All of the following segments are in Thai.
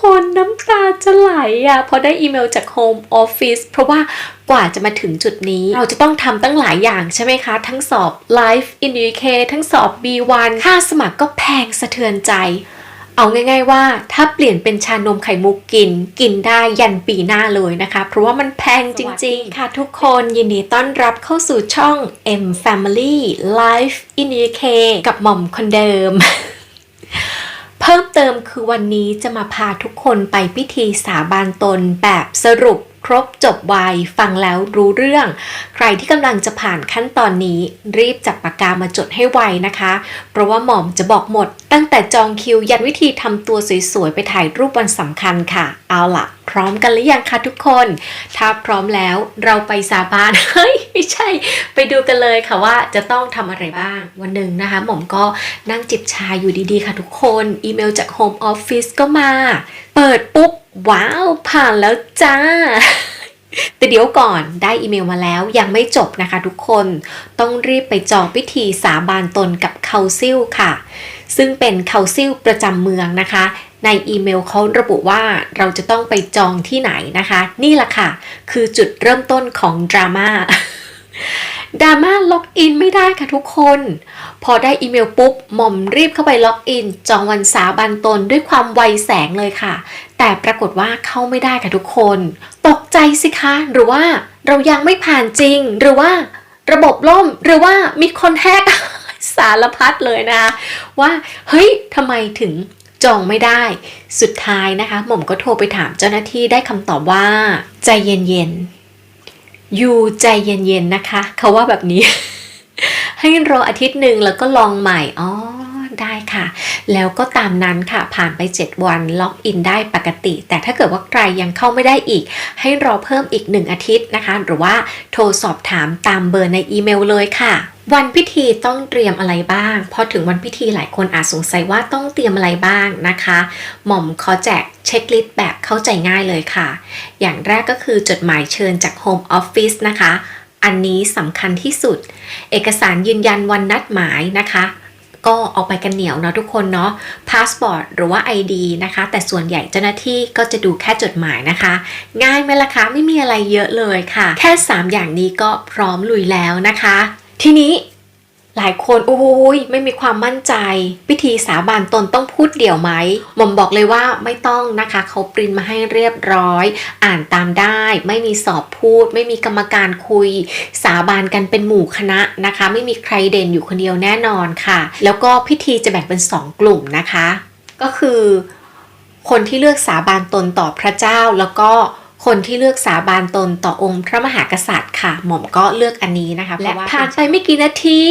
คนน้ำตาจะไหลอะพอได้อีเมลจาก Home Office เพราะว่ากว่าจะมาถึงจุดนี้ เราจะต้องทำตั้งหลายอย่างใช่ไหมคะ ทั้งสอบ Life in the UK ทั้งสอบ B1 ค่าสมัครก็แพงสะเทือนใจ เอาง่าย ๆว่าถ้าเปลี่ยนเป็นชานมไข่มุกกิน กินได้ยันปีหน้าเลยนะคะ เพราะว่ามันแพงจริง ๆ ค่ะทุกคนยินดีต้อนรับเข้าสู่ช่อง M Family Life in the UK กับหม่อมคนเดิมเพิ่มเติมคือวันนี้จะมาพาทุกคนไปพิธีสาบานตนแบบสรุปครบจบไวฟังแล้วรู้เรื่อง ใครที่กำลังจะผ่านขั้นตอนนี้ รีบจับปากกามาจดให้ไวนะคะ เพราะว่าหม่อมจะบอกหมด ตั้งแต่จองคิวยันวิธีทำตัวสวยๆ ไปถ่ายรูปวันสำคัญค่ะ เอาล่ะ พร้อมกันหรือยังคะทุกคน ถ้าพร้อมแล้วเราไปสาบานเฮ้ยไม่ใช่ ไปดูกันเลยค่ะว่าจะต้องทำอะไรบ้าง วันหนึ่งนะคะ หม่อมก็นั่งจิบชาอยู่ดีๆ ค่ะทุกคน อีเมลจาก Home Office ก็มา เปิดปุ๊บ ว้าว ผ่านแล้วจ้า แต่เดี๋ยวก่อนได้อีเมลมาแล้วยังไม่จบนะคะทุกคนต้องรีบไปจองพิธีสาบานตนกับเคาซิลค่ะ ซึ่งเป็นเคาซิลประจำเมืองนะคะ ในอีเมลเขาระบุว่าเราจะต้องไปจองที่ไหนนะคะ นี่แหละค่ะ คือจุดเริ่มต้นของดราม่าดราม่าล็อกอินไม่ได้ค่ะทุกคน พอได้อีเมลปุ๊บหม่อมรีบเข้าไปล็อกอิน จองวันสาบานตนด้วยความไวแสงเลยค่ะ แต่ปรากฏว่าเข้าไม่ได้ค่ะทุกคน ใจสิคะ หรือว่าเรายังไม่ผ่านจริง หรือว่าระบบล่ม หรือว่ามีคนแฮกสารพัดเลยนะ ว่าเฮ้ยทำไมถึงจองไม่ได้ สุดท้ายนะคะ หม่อมก็โทรไปถามเจ้าหน้าที่ได้คำตอบว่า ใจเย็นๆอยู่ใจเย็นๆนะคะ เขาว่าแบบนี้ ให้รออาทิตย์หนึ่งแล้วก็ลองใหม่อ๋อ ค่ะ แล้วก็ตามนั้นค่ะผ่านไป 7 วันล็อกอินได้ปกติ แต่ถ้าเกิดว่าใครยังเข้าไม่ได้อีก ให้รอเพิ่มอีก 1 อาทิตย์นะคะ หรือว่าโทรสอบถามตามเบอร์ในอีเมลเลยค่ะวันพิธีต้องเตรียมอะไรบ้าง พอถึงวันพิธีหลายคนอาจสงสัยว่าต้องเตรียมอะไรบ้างนะคะ หม่อมขอแจกเช็คลิสต์แบบเข้าใจง่ายเลยค่ะ อย่างแรกก็คือจดหมายเชิญจาก Home Office นะคะ อันนี้สำคัญที่สุด เอกสารยืนยันวันนัดหมายนะคะ ก็เอาไปกันเหนียวเนาะทุกคนเนาะพาสปอร์ตหรือว่า ID นะคะ แต่ส่วนใหญ่เจ้าหน้าที่ก็จะดูแค่จดหมายนะคะ ง่ายไหมล่ะคะ ไม่มีอะไรเยอะเลยค่ะ แค่ 3 อย่างนี้ก็พร้อมลุยแล้วนะคะ ทีนี้ หลายคนโอ้ยไม่มีความมั่นใจ พิธีสาบานตนต้องพูดเดี่ยวไหมหม่อมบอกเลยว่าไม่ต้องนะคะเขาปริ้นมาให้เรียบร้อย อ่านตามได้ ไม่มีสอบพูด ไม่มีกรรมการคุย สาบานกันเป็นหมู่คณะนะคะ ไม่มีใครเด่นอยู่คนเดียวแน่นอนค่ะ แล้วก็พิธีจะแบ่งเป็น 2 กลุ่มนะคะ ก็คือ คนที่เลือกสาบานตนต่อพระเจ้าแล้วก็ คนที่เลือกสาบานตนต่อองค์พระมหากษัตริย์ค่ะ หม่อมก็เลือกอันนี้นะคะและผ่านไปไม่กี่นาที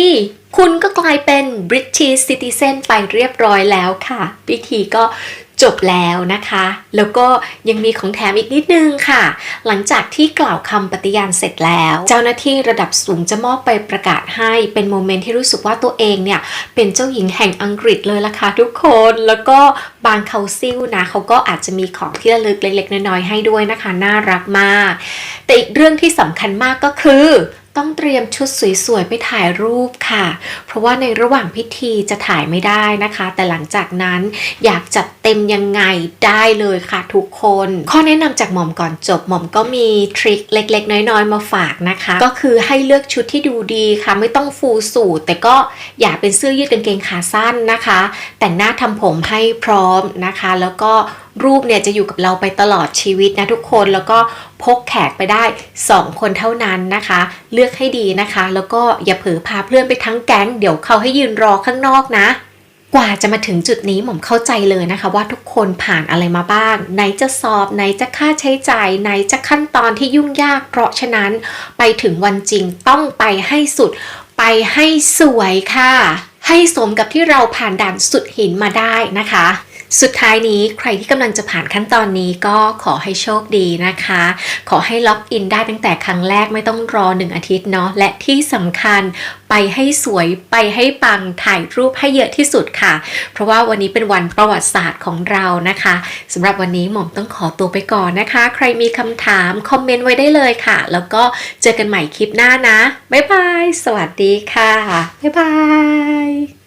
คุณก็กลายเป็น British Citizen ไปเรียบร้อยแล้วค่ะ พิธีก็ จบแล้วนะคะ แล้วก็ยังมีของแถมอีกนิดนึงค่ะ หลังจากที่กล่าวคำปฏิญาณเสร็จแล้ว เจ้าหน้าที่ระดับสูงจะมอบไปประกาศให้เป็นโมเมนต์ที่รู้สึกว่าตัวเองเนี่ย เป็นเจ้าหญิงแห่งอังกฤษเลยล่ะค่ะทุกคนแล้วก็บางเคาซิลนะเขาก็อาจจะมีของที่ระลึกเล็กๆน้อยๆให้ด้วยนะคะ น่ารักมาก แต่อีกเรื่องที่สำคัญมากก็คือ ต้องเตรียมชุดสวยๆไปถ่ายรูปค่ะ เพราะว่าในระหว่างพิธีจะถ่ายไม่ได้นะคะ แต่หลังจากนั้นอยากจัดเต็มยังไงได้เลยค่ะทุกคน ข้อแนะนำจากหม่อมก่อนจบหม่อมก็มีทริคเล็กๆ น้อยๆ มาฝากนะคะ ก็คือให้เลือกชุดที่ดูดีค่ะ ไม่ต้องฟูสูทแต่ก็อย่าเป็นเสื้อยืดกางเกงขาสั้นนะคะ แต่งหน้าทำผมให้พร้อมนะคะ แล้วก็ รูปเนี่ยจะอยู่กับเราไปตลอดชีวิตนะทุกคนแล้วก็พกแขกไปได้ 2 คนเท่านั้นนะคะ เลือกให้ดีนะคะ แล้วก็อย่าเผลอพาเพื่อนไปทั้งแก๊งเดี๋ยวเขาให้ยืนรอข้างนอกนะกว่าจะมาถึงจุดนี้หม่อมเข้าใจเลยนะคะ ว่าทุกคนผ่านอะไรมาบ้าง ไหนจะสอบ ไหนจะค่าใช้จ่าย ไหนจะขั้นตอนที่ยุ่งยาก เพราะฉะนั้นไปถึงวันจริงต้องไปให้สุด ไปให้สวยค่ะ ให้สมกับที่เราผ่านด่านสุดหินมาได้นะคะ สุดท้ายนี้ใครที่กำลังจะผ่านขั้นตอนนี้ก็ขอให้โชคดีนะคะ ขอให้ล็อกอินได้ตั้งแต่ครั้งแรกไม่ต้องรอหนึ่งอาทิตย์เนาะและที่สำคัญไปให้สวยไปให้ปังถ่ายรูปให้เยอะที่สุดค่ะ เพราะว่าวันนี้เป็นวันประวัติศาสตร์ของเรานะคะสำหรับวันนี้หม่อมต้องขอตัวไปก่อนนะคะ ใครมีคำถามคอมเมนต์ไว้ได้เลยค่ะ แล้วก็เจอกันใหม่คลิปหน้านะบ๊ายบายสวัสดีค่ะบ๊ายบาย